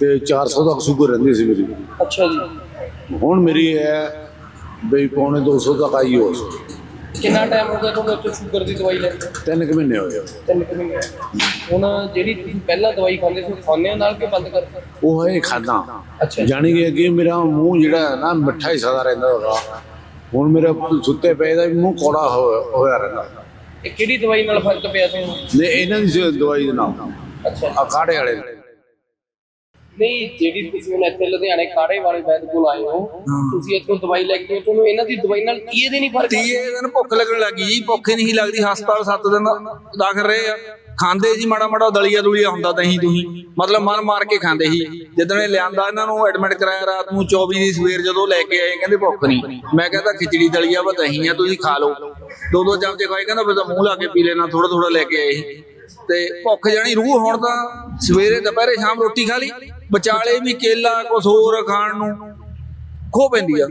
ਤੇ 400 ਤੱਕ ਸ਼ੂਗਰ ਰਹਿੰਦੀ ਸੀ ਮੇਰੀ। ਅੱਛਾ ਜੀ। ਹੁਣ ਮੇਰੀ ਹੈ ਬਈ ਪੌਣੇ 200 ਤੱਕ ਆਈ ਹੋ ਕਿੰਨਾ ਟਾਈਮ ਹੋ ਗਿਆ ਤੁਹਾਨੂੰ ਇੱਥੇ ਸ਼ੂਗਰ ਦੀ ਦਵਾਈ ਲੈਂਦੇ ਤਿੰਨ ਕੁ ਮਹੀਨੇ ਹੋਏ। ਤਿੰਨ ਕੁ ਮਹੀਨੇ। ਹੁਣ ਜਿਹੜੀ ਤੁਸੀਂ ਪਹਿਲਾਂ ਦਵਾਈ ਖਾਂਦੇ ਸੀ ਹੋ ਨਾਲ ਕਿ ਬੰਦ ਕਰ ਉਹ ਹੈ ਖਾਦਾ। ਅੱਛਾ। ਜਾਣੀ ਕਿ ਅੱਗੇ ਮੇਰਾ ਮੂੰਹ ਜਿਹੜਾ ਹੈ ਨਾ ਮਿੱਠਾ ਹੀ ਸਦਾ ਰਹਿੰਦਾ ਹੋਗਾ। ਹੁਣ ਮੇਰਾ ਸੁੱਤੇ ਪਏ ਦਾ ਮੂੰਹ ਕੌੜਾ ਹੋਇਆ ਰਹਿੰਦਾ। ਇਹ ਕਿਹੜੀ ਦਵਾਈ ਨਾਲ ਫ਼ਰਕ ਪਿਆ ਤੁਹਾਨੂੰ ਨੇ ਇਹਨਾਂ ਦੀ ਦਵਾਈ ਦੇ ਨਾਮ ਅੱਛਾ। ਆ ਕਾੜੇ ਵਾਲੇ। ਨਹੀਂ ਜਿਹੜੀ ਤੁਸੀਂ ਹੁਣ ਇੱਥੇ ਲੁਧਿਆਣੇ ਕਾੜੇ ਵਾਲੇ ਵੈਦ ਕੋਲ ਆਏ ਹੋ ਤੁਸੀਂ ਇੱਥੋਂ ਦਵਾਈ ਲੈ ਕੇ ਆਏ, ਤੁਹਾਨੂੰ ਇਹਨਾਂ ਦੀ ਦਵਾਈ ਨਾਲ ਕੀ ਇਹਦੇ ਨਹੀਂ ਫ਼ਰਕ? ਤੀਏ ਦਿਨ ਭੁੱਖ ਲੱਗਣ ਲੱਗੀ ਜੀ ਭੁੱਖ ਹੀ ਨਹੀਂ ਲੱਗਦੀ ਹਸਪਤਾਲ 7 ਦਿਨ ਦਾਖਲ ਰਹੇ ਆ। ਖਾਂਦੇ ਜੀ ਮਾੜਾ ਮਾੜਾ ਦਲੀਆ ਦੁਲੀਆ ਹੁੰਦਾ ਦਹੀਂ ਦੁਹੀਂ ਮਤਲਬ ਮਨ ਮਾਰ ਕੇ ਖਾਂਦੇ ਸੀ। ਜਦੋਂ ਇਹ ਲਿਆਂਦਾ ਇਹਨਾਂ ਨੂੰ ਐਡਮਿਟ ਕਰਾਇਆ ਰਾਤ ਨੂੰ 24 ਦੀ ਸਵੇਰ ਜਦੋਂ ਲੈ ਕੇ ਆਏ ਕਹਿੰਦੇ ਭੁੱਖ ਨਹੀਂ। ਮੈਂ ਕਹਿੰਦਾ ਖਿਚੜੀ ਦਲੀਆ ਵਾ ਦਹੀਂ ਆ ਤੁਸੀਂ ਖਾ ਲਓ। ਦੋ ਦੋ ਚਮਚੇ ਖਾਏ ਕਹਿੰਦਾ ਫਿਰ ਤਾਂ ਮੂੰਹ ਲਾ ਕੇ ਪੀ ਲੈਣਾ ਥੋੜਾ ਥੋੜਾ ਲੈ ਕੇ ਆਏ। ਸੀ। ਤੇ ਭੁੱਖ ਜਾਣੀ ਰੂਹ ਹੁਣ ਤਾਂ ਸਵੇਰੇ ਦੁਪਹਿਰੇ ਸ਼ਾਮ ਰੋਟੀ ਖਾ ਲਈ। ਵਿਚਾਲੇ ਵੀ ਕੇਲਾ ਕੁਝ ਹੋਰ ਖਾਣ ਨੂੰ ਖੋ ਪੈਂਦੀ ਆ।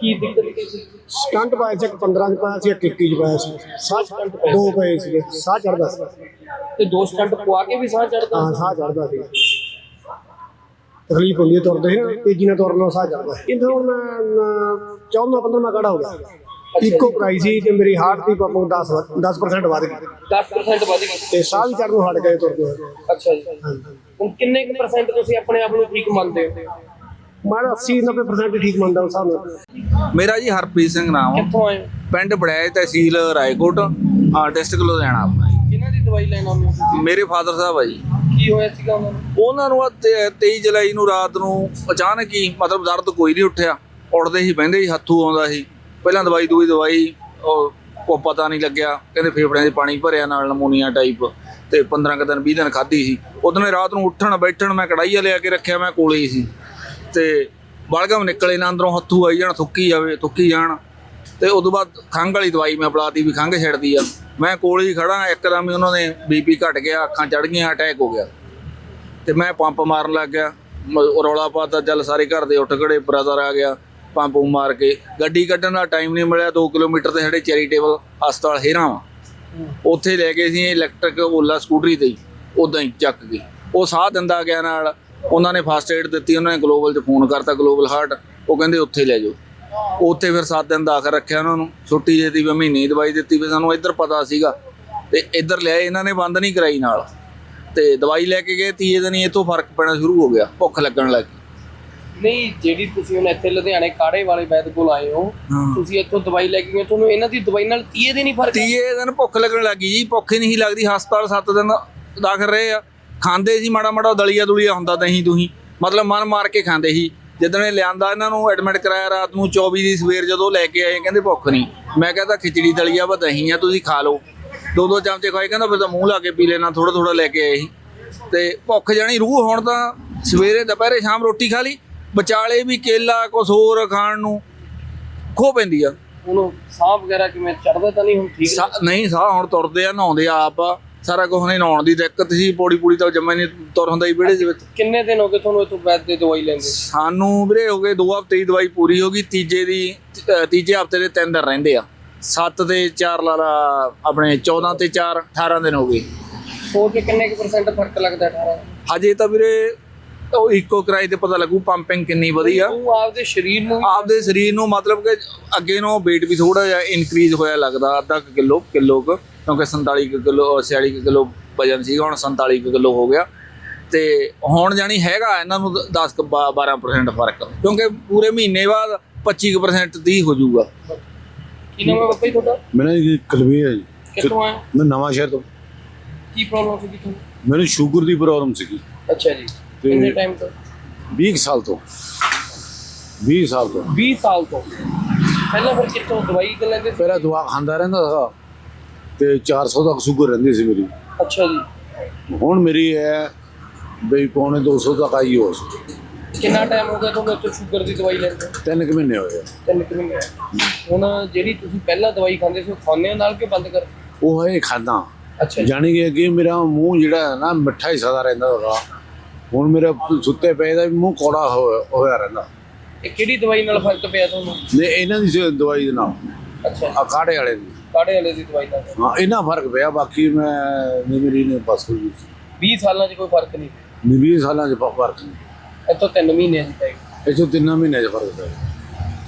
ਕੀ ਦਿੱਕਤ ਸੀ? ਸਟੰਟ ਪਾਇਆ ਸੀ 15 ਚ ਪਾਇਆ ਸੀ ਇੱਕ 21 ਚ ਪਾਇਆ ਸੀ। ਸਾਹ ਸਟੰਟ ਦੋ ਪਏ ਸੀ ਸਾਹ ਚੜਦਾ ਸੀ। ਤੇ ਦੋ ਸਟੰਟ ਪਵਾ ਕੇ ਵੀ ਸਾਹ ਚੜਦਾ ਹਾਂ ਸਾਹ ਚੜਦਾ ਸੀ। ਤਕਲੀਫ ਹੁੰਦੀ ਹੈ ਤੁਰਦੇ ਹੈ ਤੇਜ਼ੀ ਨਾਲ ਤੁਰਨ ਨਾਲ ਸਾਹ ਚੜਦਾ ਇਧਰੋਂ ਮੈਂ 14 15 ਮੈਂ ਖੜਾ ਹੋ ਗਿਆ। ਇੱਕੋ ਪ੍ਰਾਈਸ ਸੀ ਤੇ ਮੇਰੀ ਹਾਰਟ ਦੀ ਪੰਪੋਂ 10 10% ਵਧ ਗਈ। 10% ਵਧ ਗਈ। ਤੇ ਸਾਹ ਵੀ ਚੜਨ ਹਟ ਗਏ ਤੁਰਦੇ ਅੱਛਾ ਜੀ। ਹੁਣ ਕਿੰਨੇ ਕੁ ਪਰਸੈਂਟ ਤੁਸੀਂ ਆਪਣੇ ਆਪ ਨੂੰ ਠੀਕ ਮੰਨਦੇ ਹੋ? ਮੈਂ 80 90% ਠੀਕ ਮੰਨਦਾ ਹਿਸਾਬ ਨਾਲ। ਮੇਰਾ ਜੀ ਹਰਪ੍ਰੀਤ ਸਿੰਘ ਨਾਮ ਆ। ਕਿੱਥੋਂ ਆਏ ਹੋ? ਪਿੰਡ ਬੜੈਜ ਤਹਿਸੀਲ ਰਾਏਕੋਟ ਆ ਡਿਸਟ੍ਰਿਕਟ ਲੁਧਿਆਣਾ ਆਪਣਾ ਜੀ। ਕਿਹਨਾਂ ਦੀ ਦਵਾਈ ਲੈਣ ਆਉਂਦੇ ਹੋ ਤੁਸੀਂ? ਮੇਰੇ ਫਾਦਰ ਸਾਹਿਬ ਆ ਜੀ। ਕੀ ਹੋਇਆ ਸੀਗਾ ਉਹਨਾਂ ਨੂੰ? ਉਹਨਾਂ ਨੂੰ 23 ਜੁਲਾਈ ਨੂੰ ਰਾਤ ਨੂੰ ਅਚਾਨਕ ਹੀ ਮਤਲਬ ਦਰਦ ਕੋਈ ਨਹੀਂ ਉੱਠਿਆ। ਉੱਠਦੇ ਹੀ ਬਹਿੰਦੇ ਹੀ ਹੱਥੂ ਆਉਂਦਾ ਸੀ। ਪਹਿਲਾਂ ਦਵਾਈ ਦੂਈ ਦਵਾਈ ਉਹ ਕੋ ਪਤਾ ਨਹੀਂ ਲੱਗਿਆ। ਕਹਿੰਦੇ ਫੇਫੜਿਆਂ 'ਚ ਪਾਣੀ ਭਰਿਆ ਨਾਲ ਨਮੂਨੀਆ ਟਾਈਪ ਤੇ 15 ਕੁ ਦਿਨ 20 ਦਿਨ ਖਾਧੀ ਸੀ। ਉਹਦਨੇ ਰਾਤ ਨੂੰ ਉੱਠਣ, ਬੈਠਣ ਮੈਂ ਕੜਾਈਆ ਲਿਆ ਕੇ ਰੱਖਿਆ, ਮੈਂ ਕੋਲੇ ਹੀ ਸੀ। ਤੇ ਬਲਗਮ ਨਿਕਲੇ ਨਾ ਅੰਦਰੋਂ, ਹੱਥੂ ਆਈ ਜਾਣ, ਥੁੱਕੀ ਜਾਵੇ, ਥੁੱਕੀ ਜਾਣ। ਤੇ ਉਦੋਂ ਬਾਅਦ ਖੰਘ ਵਾਲੀ ਦਵਾਈ ਮੈਂ ਪਲਾਤੀ ਵੀ ਖੰਘ ਛੱਡਦੀ ਆ। ਮੈਂ ਕੋਲ ਹੀ ਖੜਾ ਇੱਕਦਮ ਹੀ ਉਹਨਾਂ ਦੇ ਬੀਪੀ ਘਟ ਗਿਆ, ਅੱਖਾਂ ਚੜ ਗਈਆਂ ਅਟੈਕ ਹੋ ਗਿਆ। ਤੇ ਮੈਂ ਪੰਪ ਮਾਰਨ ਲੱਗ ਗਿਆ। ਮ- ਰੌਲਾ ਪਾਤਾ, ਚੱਲ ਸਾਰੇ ਘਰ ਦੇ ਉੱਠ ਖੜੇ ਬ੍ਰਦਰ ਆ ਗਿਆ। ਪੰਪ ਮਾਰ ਕੇ, ਗੱਡੀ ਕੱਢਣ ਦਾ ਟਾਈਮ ਨਹੀਂ ਮਿਲਿਆ 2 ਕਿਲੋਮੀਟਰ ਤੇ ਸਾਡੇ ਚੈਰੀਟੇਬਲ ਹਸਪਤਾਲ ਹੀਰਾਂ ਵਾ ਉੱਥੇ ਲੈ ਕੇ ਅਸੀਂ ਇਲੈਕਟ੍ਰਿਕ ਓਲਾ ਸਕੂਟਰੀ ਤੇ ਉਦਾਂ ਹੀ ਚੱਕ ਗਏ ਉਹ ਸਾਹ ਦਿੰਦਾ ਗਿਆ ਨਾਲ, ਉਹਨਾਂ ਨੇ ਫਸਟ ਏਡ ਦਿੱਤੀ, ਉਹਨਾਂ ਨੇ ਗਲੋਬਲ 'ਚ ਫੋਨ ਕਰਤਾ ਗਲੋਬਲ ਹਾਰਟ ਉਹ ਕਹਿੰਦੇ ਉੱਥੇ ਲੈ ਜਾਓ। ਉੱਥੇ ਫਿਰ 7 ਦਿਨ ਦਾਖਲ ਰੱਖਿਆ ਉਹਨਾਂ ਨੂੰ, ਛੁੱਟੀ ਦਿੱਤੀ, ਵੀ ਮਹੀਨੇ ਦੀ ਦਵਾਈ ਦਿੱਤੀ, ਵੀ ਸਾਨੂੰ ਇੱਧਰ ਪਤਾ ਸੀਗਾ। ਤੇ ਇੱਧਰ ਲਿਆਏ, ਇਹਨਾਂ ਨੇ ਬੰਦ ਨਹੀਂ ਕਰਾਈ ਨਾਲ। ਤੇ ਦਵਾਈ ਲੈ ਕੇ ਗਏ, ਤੀਏ ਦਿਨ ਹੀ ਇਤੋਂ ਫ਼ਰਕ ਪੈਣਾ ਸ਼ੁਰੂ ਹੋ ਗਿਆ, ਭੁੱਖ ਲੱਗਣ ਲੱਗ ਗਈ। ਨਹੀਂ ਜਿਹੜੀ ਤੁਸੀਂ ਹੁਣ ਇੱਥੇ ਲੁਧਿਆਣੇ ਕਾੜੇ ਵਾਲੇ ਵੈਦ ਕੋਲ ਆਏ ਹੋ ਤੁਸੀਂ ਇੱਥੋਂ ਦਵਾਈ ਲੈ ਕੇ ਗਏ ਤੁਹਾਨੂੰ ਇਹਨਾਂ ਦੀ ਦਵਾਈ ਨਾਲ ਕੀ ਇਹਦੇ ਨਹੀਂ ਫ਼ਰਕ ਤੀਏ ਦਿਨ ਭੁੱਖ ਲੱਗਣ ਲੱਗੀ ਜੀ ਭੁੱਖ ਹੀ ਨਹੀਂ ਲੱਗਦੀ ਹਸਪਤਾਲ 7 ਦਿਨ ਦਾਖਲ ਰਹੇ ਆ। ਖਾਂਦੇ ਸੀ ਮਾੜਾ ਮਾੜਾ ਦਲੀਆ ਦੁਲੀਆ ਹੁੰਦਾ ਦਹੀਂ ਦੁਹੀਂ ਮਤਲਬ ਮਨ ਮਾਰ ਕੇ ਖਾਂਦੇ ਸੀ। ਜਦੋਂ ਇਹ ਲਿਆਂਦਾ ਇਹਨਾਂ ਨੂੰ ਐਡਮਿਟ ਕਰਾਇਆ ਰਾਤ ਨੂੰ 24 ਦੀ ਸਵੇਰ ਜਦੋਂ ਲੈ ਕੇ ਆਏ ਕਹਿੰਦੇ ਭੁੱਖ ਨਹੀਂ। ਮੈਂ ਕਹਿੰਦਾ ਖਿਚੜੀ ਦਲੀਆ ਵਾ ਦਹੀਂ ਆ ਤੁਸੀਂ ਖਾ ਲਓ। ਦੋ ਦੋ ਚਮਚੇ ਖਾਏ ਕਹਿੰਦਾ ਫਿਰ ਤਾਂ ਮੂੰਹ ਲਾ ਕੇ ਪੀ ਲੈਣਾ ਥੋੜਾ ਥੋੜਾ ਲੈ ਕੇ ਆਏ ਸੀ। ਤੇ ਭੁੱਖ ਜਾਣੀ ਰੂਹ ਹੁਣ ਤਾਂ ਸਵੇਰੇ ਦੁਪਹਿਰੇ ਸ਼ਾਮ ਰੋਟੀ ਖਾ ਲਈ ਵਿਚਾਲੇ ਵੀ ਕੇਲਾ ਕੁਛ ਹੋਰ ਖਾਣ ਨੂੰ ਖੋ ਪੈਂਦੀ ਆ। ਹੁਣ ਸਾਹ ਵਗੈਰਾ ਕਿਵੇਂ ਚੜਦਾ ਤਾਂ ਨਹੀਂ ਹੁਣ ਠੀਕ ਸਾ- ਨਹੀਂ? ਸਾਹ ਹੁਣ ਤੁਰਦੇ ਆ ਨਹਾਉਂਦੇ ਆ ਆਪ। ਆ ਸਾਰਾ ਕੁਝ ਨਹੀਂ ਨਹਾਉਣ ਦੀ ਦਿੱਕਤ ਸੀ ਪੌੜੀ ਪੂੜੀ ਤਾਂ ਜੰਮੇ ਨਹੀਂ ਤੁਰ ਹੁੰਦਾ ਹੀ ਵਿਹੜੇ ਦੇ ਵਿੱਚ। ਕਿੰਨੇ ਦਿਨ ਹੋ ਗਏ ਤੁਹਾਨੂੰ ਇੱਥੋਂ ਵੈਦ ਦੀ ਦਵਾਈ ਲੈਂਦੇ? ਸਾਨੂੰ ਵੀਰੇ ਹੋ ਗਏ 2 ਹਫ਼ਤੇ ਦੀ ਦਵਾਈ ਪੂਰੀ ਹੋ ਗਈ ਤੀਜੇ ਦੀ ਅ, ਤੀਜੇ ਹਫ਼ਤੇ ਦੇ ਤਿੰਨ ਦਿਨ ਰਹਿੰਦੇ ਆ। 7 ਤੇ 4 ਲਾ ਲਾ ਆਪਣੇ 14 ਤੇ 4 18 ਦਿਨ ਹੋ ਗਏ। ਕੇ ਕਿੰਨੇ ਕੁ ਪਰਸੈਂਟ ਫ਼ਰਕ ਲੱਗਦਾ 18 ਹਜੇ ਤਾਂ ਵੀਰੇ ਉਹ ਇੱਕੋ ਕਿਰਾਏ ਤੇ ਪਤਾ ਲੱਗੂ ਪੰਪਿੰਗ ਕਿੰਨੀ ਵਧੀਆ। ਉਹ ਆਪਦੇ ਸਰੀਰ ਨੂੰ ਆਪਦੇ ਸਰੀਰ ਨੂੰ ਮਤਲਬ ਕਿ ਅੱਗੇ ਨੂੰ weight ਵੀ ਥੋੜਾ ਜਿਹਾ ਇਨਕਰੀਜ਼ ਹੋਇਆ ਲੱਗਦਾ ਅੱਧਾ ਕਿਲੋ ਕਿਲੋ ਕਿਉਂਕਿ 47 ਕੁ ਕਿਲੋ 46 ਕੁ ਕਿਲੋ ਵਜਨ ਸੀਗਾ ਹੁਣ 47 ਕੁ ਕਿਲੋ ਹੋ ਗਿਆ। ਤੇ ਹੁਣ ਜਾਣੀ ਹੈਗਾ ਇਹਨਾਂ ਨੂੰ 10 ਕੁ 12% ਫ਼ਰਕ ਕਿਉਂਕਿ ਪੂਰੇ ਮਹੀਨੇ ਬਾਅਦ 25% ਦੀ ਹੋ ਜਾਊਗਾ। ਕੀ ਨਾਮ ਹੈ ਬਾਬਾ ਜੀ ਤੁਹਾਡਾ? ਮੇਰਾ ਕਲਵੀ ਹੈ ਜੀ। ਕਿੱਥੋਂ ਆਏ? ਮੈਂ ਨਵਾਂ ਸ਼ਹਿਰ ਤੋਂ। ਕੀ ਪ੍ਰੋਬਲਮ ਸੀ ਤੁਹਾਨੂੰ? ਮੈਨੂੰ ਸ਼ੂਗਰ ਦੀ ਪ੍ਰੋਬਲਮ ਸੀਗੀ। ਅੱਛਾ ਜੀ। ਤੇ- ਕਿੰਨੇ ਟਾਈਮ ਤੋਂ। 20 ਸਾਲ ਤੋਂ। 20 ਸਾਲ ਤੋਂ। 20 ਸਾਲ ਤੋਂ। ਪਹਿਲਾਂ ਫਿਰ ਕਿੱਥੋਂ ਦਵਾਈ ਕਰ ਲੈਂਦੇ ਸੀ? ਪਹਿਲਾਂ ਦਵਾ ਖਾਂਦਾ ਰਹਿੰਦਾ ਸੀ ਤੇ 400 ਤੱਕ ਸ਼ੂਗਰ ਰਹਿੰਦੀ ਸੀ ਮੇਰੀ। ਅੱਛਾ ਜੀ। ਹੁਣ ਮੇਰੀ ਹੈ ਬਈ ਪੌਣੇ 200 ਤੱਕ ਆਈ ਹੋ ਕਿੰਨਾ ਟਾਈਮ ਹੋ ਗਿਆ ਤੁਹਾਨੂੰ ਇੱਥੋਂ ਸ਼ੂਗਰ ਦੀ ਦਵਾਈ ਲੈਂਦੇ ਤਿੰਨ ਕੁ ਮਹੀਨੇ ਹੋਏ ਆ। ਤਿੰਨ ਕੁ ਮਹੀਨੇ। ਹੁਣ ਜਿਹੜੀ ਤੁਸੀਂ ਪਹਿਲਾਂ ਦਵਾਈ ਖਾਂਦੇ ਸੀ ਉਹ ਹੋ ਨਾਲ ਕਿ ਬੰਦ ਕਰ? ਉਹ ਹੈ ਖਾਦਾ। ਅੱਛਾ ਜਾਣੀ ਕਿ ਅੱਗੇ ਮੇਰਾ ਮੂੰਹ ਜਿਹੜਾ ਹੈ ਨਾ ਮਿੱਠਾ ਹੀ ਸਦਾ ਰਹਿੰਦਾ ਹੋਗਾ ਹੁਣ ਮੇਰਾ ਸੁੱਤੇ ਪਏ ਦਾ ਵੀ ਮੂੰਹ ਕੌੜਾ ਹੋ- ਹੋਇਆ ਰਹਿੰਦਾ। ਇਹ ਕਿਹੜੀ ਦਵਾਈ ਨਾਲ ਫ਼ਰਕ ਪਿਆ ਤੁਹਾਨੂੰ? ਨੇ ਇਹਨਾਂ ਦੀ ਸੀ ਦਵਾਈ ਦੇ ਨਾਮ ਅੱਛਾ। ਕਾੜੇ ਵਾਲੇ ਦੀ। ਕਾੜੇ ਵਾਲੇ ਦੀ ਦਵਾਈ ਨਾਲ। ਹਾਂ ਇਹਨਾਂ ਫ਼ਰਕ ਪਿਆ ਬਾਕੀ ਮੈਂ ਨਹੀਂ ਮੇਰੀ ਨੇ ਬਸ ਹੋਈ ਸੀ 20 ਸਾਲਾਂ 'ਚ ਕੋਈ ਫ਼ਰਕ ਨਹੀਂ ਨਹੀਂ 20 ਸਾਲਾਂ ਚ ਪ- ਫ਼ਰਕ ਨਹੀਂ ਇੱਥੋਂ 3 ਮਹੀਨੇ ਦੀ ਪੈ ਗਈ ਚੋਂ ਤਿੰਨਾਂ ਮਹੀਨੇ ਚ ਫ਼ਰਕ ਪੈ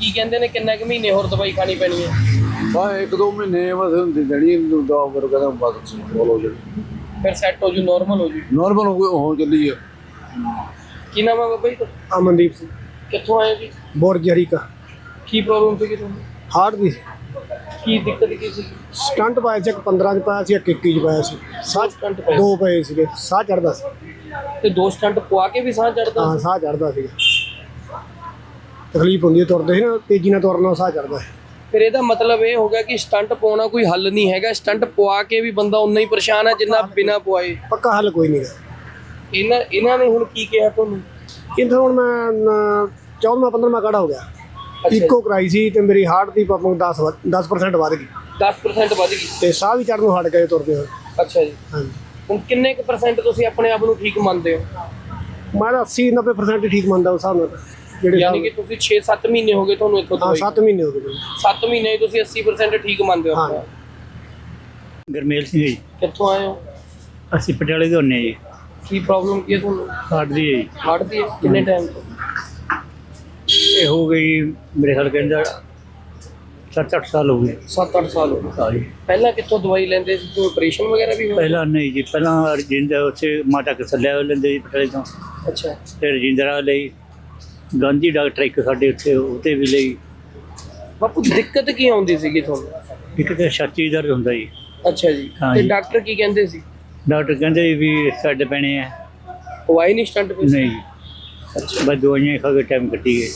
ਕੀ ਕਹਿੰਦੇ ਨੇ ਕਿੰਨਾ ਕੁ ਮਹੀਨੇ ਹੋਰ ਦਵਾਈ ਖਾਣੀ ਪੈਣੀ ਹੈ? ਬਾ ਇੱਕ ਦੋ ਮਹੀਨੇ ਬਸ ਹੁੰਦੀ ਜਣੀ ਦੋ ਵਰ ਕਹਿੰਦਾ ਬਸ ਬੋਲੋ ਜੀ ਫਿਰ ਸੈੱਟ ਹੋ ਜੂ ਨਾਰਮਲ ਹੋ ਜੂ। ਨਾਰਮਲ ਹੋ ਚੱਲੀ ਆ। ਕੀ ਨਾਮ ਹੈ ਬਾਬਾ ਜੀ ਤੁਹਾਡਾ? ਅਮਨਦੀਪ ਸਿੰਘ। ਕਿੱਥੋਂ ਆਏ ਹੋ ਜੀ? ਬੋਰਜਰੀ ਕਾ। ਕੀ ਪ੍ਰੋਬਲਮ ਸੀ ਤੁਹਾਨੂੰ? ਹਾਰਟ ਦੀ ਕੀ ਦਿੱਕਤ ਕੀ ਸੀ? ਸਟੰਟ ਪਾਇਆ ਸੀ ਇੱਕ 15 ਚ ਪਾਇਆ ਸੀ ਇੱਕ 21 ਚ ਪਾਇਆ ਸੀ। ਸਾਹ ਸਟੰਟ ਪਏ ਦੋ ਪਏ ਸੀਗੇ ਸਾਹ ਚੜਦਾ ਸੀ। ਤੇ ਦੋ ਸਟੰਟ ਪਵਾ ਕੇ ਵੀ ਸਾਹ ਚੜਦਾ ਹਾਂ ਸਾਹ ਚੜਦਾ ਸੀਗਾ। ਤਕਲੀਫ ਹੁੰਦੀ ਹੈ ਤੁਰਦੇ ਸੀ ਨਾ ਤੇਜ਼ੀ ਨਾਲ ਤੁਰਨਾ ਸਾਹ ਚੜਦਾ ਹੈ ਫਿਰ ਇਹਦਾ ਮਤਲਬ ਇਹ ਹੋ ਗਿਆ ਕਿ ਸਟੰਟ ਪਾਉਣਾ ਕੋਈ ਹੱਲ ਨਹੀਂ ਹੈਗਾ। ਸਟੰਟ ਪਵਾ ਕੇ ਵੀ ਬੰਦਾ ਉਨਾ ਹੀ ਪਰੇਸ਼ਾਨ ਹੈ ਜਿੰਨਾ ਬਿਨਾ ਪਵਾਏ। ਪੱਕਾ ਹੱਲ ਕੋਈ ਨਹੀਂ ਗਾ ਇਹਨਾਂ ਇਹਨਾਂ ਨੇ ਹੁਣ ਕੀ ਕਿਹਾ ਤੁਹਾਨੂੰ? ਕਿੰਨਾ ਹੁਣ ਮੈਂ 14ਵਾਂ 15ਵਾਂ ਕਾੜਾ ਹੋ ਗਿਆ। ਇੱਕੋ ਕਰਾਈ ਸੀ ਤੇ ਮੇਰੀ ਹਾਰਟ ਦੀ ਪਪਿੰਗ 10 ਵ- 10% ਵੱਧ ਗਈ। 10% ਵੱਧ ਗਈ। ਤੇ ਸਾਹ ਵੀ ਚੜਨੋਂ ਹਟ ਗਏ ਤੁਰਦੇ ਹੋਏ। ਅੱਛਾ ਜੀ। ਹਾਂਜੀ। ਹੁਣ ਕਿੰਨੇ ਕੁ ਪਰਸੈਂਟ ਤੁਸੀਂ ਆਪਣੇ ਆਪ ਨੂੰ ਠੀਕ ਮੰਨਦੇ ਹੋ? ਮੈਂ ਤਾਂ 80 90% ਹੀ ਠੀਕ ਮੰਨਦਾ ਉਸ ਹਿਸਾਬ ਨਾਲ ਤਾਂ। ਜਿਹੜੇ ਯਾਨੀ ਕਿ ਤੁਸੀਂ 6-7 ਮਹੀਨੇ ਹੋ ਗਏ ਤੁਹਾਨੂੰ ਇੱਥੋਂ ਹਾਂ ਦਵਾਈ 7 ਮਹੀਨੇ ਹੋ ਗਏ ਮੈਨੂੰ। 7 ਮਹੀਨੇ ਤੁਸੀਂ 80% ਠੀਕ ਮੰਨਦੇ ਹੋ ਹਾਂ। ਗਰਮੇਲ ਸਿੰਘ ਜੀ। ਕਿੱਥੋਂ ਆਏ ਹੋ? ਅਸੀਂ ਪਟਿਆਲੇ ਦੇ ਹੁੰਨੇ ਜੀ। ਕੀ ਪ੍ਰੋਬਲਮ ਕੀ ਹੈ ਤੁਹਾਨੂੰ? ਹਾਰਟ ਦੀ ਹੈ ਜੀ। ਹਾਰਟ ਦੀ ਹੈ? ਕਿੰਨੇ ਟਾਈਮ ਤੋਂ? ਇਹ ਹੋ ਗਈ ਮੇਰੇ ਖਿਆਲ ਕਹਿੰਦਾ 7-8 ਸਾਲ ਹੋ ਗਏ। 7-8 ਸਾਲ ਹੋ ਗਏ। ਹਾਂ ਜੀ ਪਹਿਲਾਂ ਕਿੱਥੋਂ ਦਵਾਈ ਲੈਂਦੇ ਸੀ? ਕੋਈ ਆਪਰੇਸ਼ਨ ਵਗੈਰਾ ਵੀ ਹੋਇਆ? ਪਹਿਲਾਂ ਨਹੀਂ ਜੀ ਪਹਿਲਾਂ ਰਜਿੰਦਰ ਉੱਥੇ ਮਾਤਾ ਕਸਲਿਆ ਲੈਂਦੇ ਜੀ ਪਟਿਆਲੇ ਤੋਂ। ਅੱਛਾ। ਤੇ ਰਜਿੰਦਰਾ ਲਈ ਗਾਂਧੀ ਡਾਕਟਰ ਇੱਕ ਸਾਡੇ ਉੱਥੇ ਉਹਤੇ ਵੀ ਲਈ। ਬਾਪੂ ਦਿੱਕਤ ਕੀ ਆਉਂਦੀ ਸੀਗੀ ਤੁਹਾਨੂੰ? ਇੱਕ ਤਾਂ ਛਾਤੀ ਦਰਦ ਹੁੰਦਾ ਜੀ। ਅੱਛਾ ਜੀ। ਹਾਂ ਤੇ ਜੀ। ਡਾਕਟਰ ਕੀ ਕਹਿੰਦੇ ਸੀ? ਡਾਕਟਰ ਕਹਿੰਦੇ ਵੀ ਸਾਡੇ ਪੈਣੇ ਆ। ਪਵਾਈ ਨਹੀਂ ਸਟੰਟ ਫਿਰ ਨਹੀਂ। ਬਸ ਦਵਾਈਆਂ ਖਾ ਕੇ ਟਾਈਮ ਕੱਟੀ ਗਏ।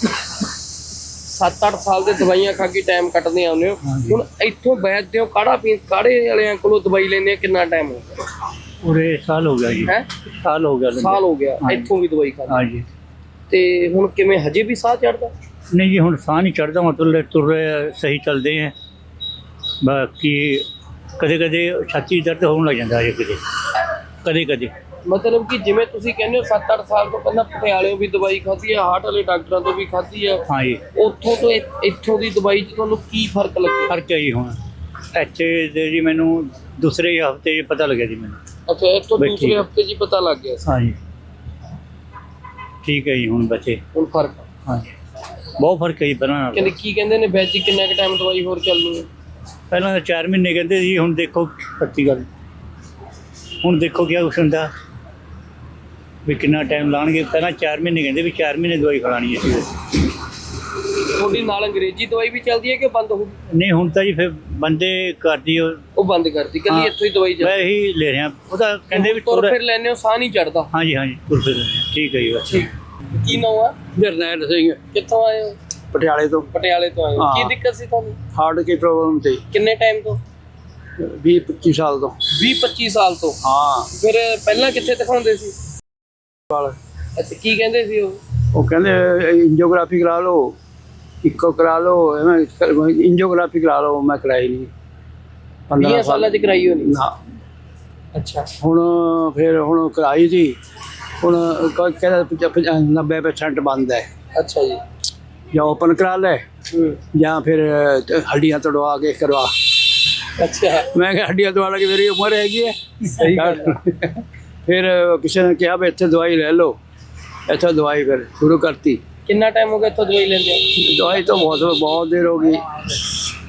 7-8 ਸਾਲ ਦੇ ਦਵਾਈਆਂ ਖਾ ਕੇ ਟਾਈਮ ਕੱਟਦੇ ਆਉਂਦੇ ਹੋ। ਹਾਂਜੀ। ਹੁਣ ਇੱਥੋਂ ਬੈਠਦੇ ਹੋ ਕਾੜਾ ਪੀ ਕਾੜੇ ਵਾਲਿਆਂ ਕੋਲੋਂ ਦਵਾਈ ਲੈਂਦੇ ਆ ਕਿੰਨਾ ਟਾਈਮ ਹੋ ਗਿਆ? ਪੂਰੇ ਸਾਲ ਹੋ ਗਿਆ ਜੀ। ਹੈ? ਸਾਲ ਹੋ ਗਿਆ। ਸਾਲ ਹੋ ਗਿਆ ਹਾਂਜੀ। ਇੱਥੋਂ ਵੀ ਦਵਾਈ ਖਾਂਦੇ ਹਾਂ ਜੀ ਤੇ ਹੁਣ ਕਿਵੇਂ ਹਜੇ ਵੀ ਸਾਹ ਚੜਦਾ ਨਹੀਂ ਜੀ ਹੁਣ ਸਾਹ ਨਹੀਂ ਚੜਦਾ ਮਤਲਬ ਤੁਰ ਰਹੇ ਸਹੀ ਚੱਲਦੇ ਆ। ਬਾਕੀ ਕਦੇ ਕਦੇ ਛਾਤੀ ਦਰਦ ਹੋਣ ਲੱਗ ਜਾਂਦਾ ਹੈ ਕਿਤੇ। ਕਦੇ ਕਦੇ ਮਤਲਬ ਕਿ ਜਿਵੇਂ ਤੁਸੀਂ ਕਹਿੰਦੇ ਹੋ 7-8 ਸਾਲ ਤੋਂ ਪਹਿਲਾਂ ਪਟਿਆਲਿਓਂ ਵੀ ਦਵਾਈ ਖਾਧੀ ਹੈ ਹਾਰਟ ਵਾਲੇ ਡਾਕਟਰਾਂ ਤੋਂ ਵੀ ਖਾਧੀ ਹੈ। ਹਾਂ ਜੀ। ਉੱਥੋਂ ਤੋਂ ਇ- ਇੱਥੋਂ ਦੀ ਦਵਾਈ 'ਚ ਤੁਹਾਨੂੰ ਕੀ ਫ਼ਰਕ ਲੱਗਿਆ? ਫ਼ਰਕ ਹੈ ਜੀ ਹੁਣ। ਇੱਥੇ ਦੇ ਜੀ ਮੈਨੂੰ ਦੂਸਰੇ ਹਫ਼ਤੇ ਪਤਾ ਲੱਗਿਆ ਜੀ ਮੈਨੂੰ। ਅੱਛਾ ਇੱਥੋਂ ਬਈ ਦੂਸਰੇ ਹੈ। ਹਫ਼ਤੇ 'ਚ ਹੀ ਪਤਾ ਲੱਗ ਗਿਆ ਸੀ। ਹਾਂ ਜੀ। ਠੀਕ ਹੈ ਜੀ ਹੁਣ ਬੱਚੇ। ਹੁਣ ਫ਼ਰਕ ਆ। ਹਾਂ ਜੀ। ਬਹੁਤ ਫ਼ਰਕ ਹੈ ਜੀ ਪਹਿਲਾਂ ਨਾਲ। ਕਹਿੰਦੇ ਕੀ ਕਹਿੰਦੇ ਨੇ ਵੈਜ ਕਿੰਨਾ ਕੁ ਟਾਈਮ ਦਵਾਈ ਹੋਰ ਚੱਲਣੀ ਹੈ? ਪਹਿਲਾਂ ਤਾਂ 4 ਮਹੀਨੇ ਕਹਿੰਦੇ ਸੀ ਹੁਣ ਦੇਖੋ ਸੱਚੀ ਗੱਲ। ਹੁਣ ਦੇਖੋ ਕੀ ਕੁਛ ਹੁੰਦਾ। ਵੀ ਕਿੰਨਾ ਟਾਈਮ ਲਾਣਗੇ ਪਹਿਲਾਂ 4 ਮਹੀਨੇ ਕਹਿੰਦੇ ਵੀ 4 ਮਹੀਨੇ ਦਵਾਈ ਖਿਲਾਣੀ ਹੈ। ਸੀ ਤੁਹਾਡੀ ਨਾਲ ਅੰਗਰੇਜ਼ੀ ਦਵਾਈ ਵੀ ਚੱਲਦੀ ਹੈ ਕਿ ਬੰਦ ਹੋ ਗਈ? ਨਹੀਂ ਹੁਣ ਤਾਂ ਜੀ ਫਿਰ ਬੰਦੇ ਕਰਦੀ ਉਹ ਉਹ ਬੰਦ ਕਰਤੀ ਕੱਲੀ ਹਾਂ। ਇੱਥੋਂ ਹੀ ਦਵਾਈ ਮੈਂ ਚੱਲਦੀ। ਇਹੀ ਲੈ ਰਿਹਾ। ਉਹਦਾ ਕਹਿੰਦੇ ਵੀ ਤੁਰ ਫਿਰ ਲੈਣੇ ਹੋ ਸਾਹ ਨਹੀਂ ਚੜਦਾ ਹਾਂਜੀ ਹਾਂਜੀ ਤੁਰ ਫਿਰ ਲੈਂਦੇ ਹਾਂ। ਠੀਕ ਹੈ ਜੀ ਬਸ। ਠੀਕ। ਕੀ ਨਾਮ ਆ? ਜਰਨੈਲ ਸਿੰਘ। ਕਿੱਥੋਂ ਆਏ ਹੋ? ਪਟਿਆਲੇ ਤੋਂ। ਪਟਿਆਲੇ ਤੋਂ ਆਏ ਹੋ। ਹਾਂ। ਕੀ ਦਿੱਕਤ ਸੀ ਤੁਹਾਨੂੰ? ਹਾਰਟ ਦੀ ਪ੍ਰੋਬਲਮ ਤੇ ਕਿੰਨੇ ਟਾਈਮ ਤੋਂ? 20 25 ਸਾਲ ਤੋਂ। 20 25 ਸਾਲ ਤੋਂ? ਹਾਂ। ਫਿਰ ਪਹਿਲਾਂ ਕਿੱਥੇ ਦਿਖਾਉਂਦੇ ਸੀ? ਅੱਛਾ ਕੀ ਕਹਿੰਦੇ ਸੀ ਉਹ? ਉਹ ਕਹਿੰਦੇ ਇੰਜੀਓਗ੍ਰਾਫੀ ਕਰਾ ਲਓ। ਇੱਕੋ ਕਰਾ ਲਓ ਐਵੇਂ ਇੰਜੀਓਗ੍ਰਾਫੀ ਕਰਾ ਲਓ ਮੈਂ ਕਰਾਈ ਨਹੀਂ 20 ਸਾਲਾਂ ਚ ਕਰਾਈ ਹੋਣੀ? ਨਾ। ਅੱਛਾ। ਹੁਣ ਫਿਰ ਹੁਣ ਕਰਾਈ ਸੀ। ਹੁਣ ਕ- ਕਹਿੰਦਾ 90% ਬੰਦ ਹੈ। ਅੱਛਾ ਜੀ। ਜਾਂ ਓਪਨ ਕਰਾ ਲੈ ਜਾਂ ਫਿਰ ਅ, ਹੱਡੀਆਂ ਤੜਵਾ ਕੇ ਕਰਵਾ। ਅੱਛਾ। ਮੈਂ ਕਿਹਾ ਹੱਡੀਆਂ ਤੜਵਾ ਲਾ ਕੇ ਮੇਰੀ ਉਮਰ ਹੈਗੀ ਹੈ। ਸਹੀ ਗੱਲ। ਫਿਰ ਕਿਸੇ ਨੇ ਕਿਹਾ ਵੀ ਇੱਥੇ ਦਵਾਈ ਲੈ ਲਓ। ਇੱਥੇ ਦਵਾਈ ਫਿਰ ਸ਼ੁਰੂ ਕਰਤੀ। ਕਿੰਨਾ ਟਾਈਮ ਹੋ ਗਿਆ ਇੱਥੋਂ ਦਵਾਈ ਲੈਂਦੇ ਆ ਦਵਾਈ ਤਾਂ ਬਹੁਤ ਬਹੁਤ ਦੇਰ ਹੋ ਗਈ।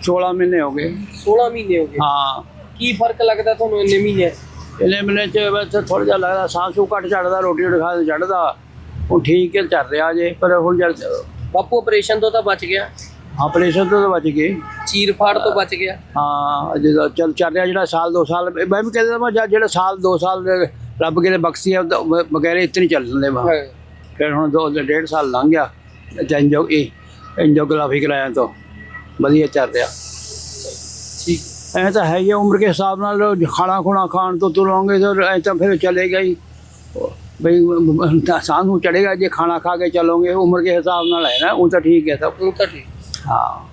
16 ਮਹੀਨੇ ਹੋ ਗਏ। 16 ਮਹੀਨੇ ਹੋ ਗਏ? ਹਾਂ। ਕੀ ਫ਼ਰਕ ਲੱਗਦਾ ਤੁਹਾਨੂੰ ਇੰਨੇ ਮਹੀਨੇ? ਇਹਨੇ ਮਹੀਨੇ ਚ ਬਸ ਥੋੜਾ ਜਿਹਾ ਲੱਗਦਾ ਸਾਹ ਸੂ ਘੱਟ ਚੜਦਾ ਰੋਟੀ ਰੋਟੀ ਖਾ ਕੇ ਚੜਦਾ ਹੁਣ ਠੀਕ ਹੈ ਚੱਲ ਰਿਹਾ ਜੇ ਪਰ ਹੁਣ ਜਦ ਬਾਪੂ ਆਪਰੇਸ਼ਨ ਤੋਂ ਤਾਂ ਬਚ ਗਿਆ। ਆਪਰੇਸ਼ਨ ਤੋਂ ਤਾਂ ਬਚ ਗਏ। ਚੀਰ ਫਾੜ ਤੋਂ ਬਚ ਗਿਆ। ਹਾਂ ਜਦੋਂ ਚੱਲ ਚੱਲ ਰਿਹਾ ਜਿਹੜਾ ਸਾਲ ਦੋ ਸਾਲ ਮੈਂ ਵੀ ਕਹਿੰਦਾ ਮੈਂ ਜਿਹੜਾ ਸਾਲ ਦੋ ਸਾਲ ਦੇ ਰੱਬ ਕਿਤੇ ਬਖਸ਼ੀ ਆ ਵਗੈਰੇ ਇਤਨੀ ਚੱਲ ਜਾਂਦੇ ਵਾ। ਹਾਂ। ਫਿਰ ਹੁਣ ਦੋ ਡੇਢ ਸਾਲ ਲੰਘ ਗਿਆ ਜੰਜੋ ਇਹ ਇੰਜੋਗ੍ਰਾਫੀ ਕਰਾਇਆ ਤਾਂ। ਵਧੀਆ ਚੱਲ ਰਿਹਾ। ਠੀਕ। ਐ ਤਾਂ ਹੈ ਹੀ ਆ, ਉਮਰ ਕੇ ਹਿਸਾਬ ਨਾਲ ਖਾਣਾ ਖੁਣਾ ਖਾਣ ਤੋਂ ਤੁਰੋਂਗੇ ਤਾਂ ਐ ਤਾਂ ਫਿਰ ਚਲੇਗਾ ਹੀ। ਬਈ ਸਾਹ ਨੂੰ ਚੜੇਗਾ ਜੇ ਖਾਣਾ ਖਾ ਕੇ ਚਲੋਗੇ ਉਮਰ ਕੇ ਹਿਸਾਬ ਨਾਲ ਹੈ ਨਾ ਉਹ ਤਾਂ ਠੀਕ ਹੈ ਸਭ। ਹੁਣ ਤਾਂ ਠੀਕ। ਹਾਂ।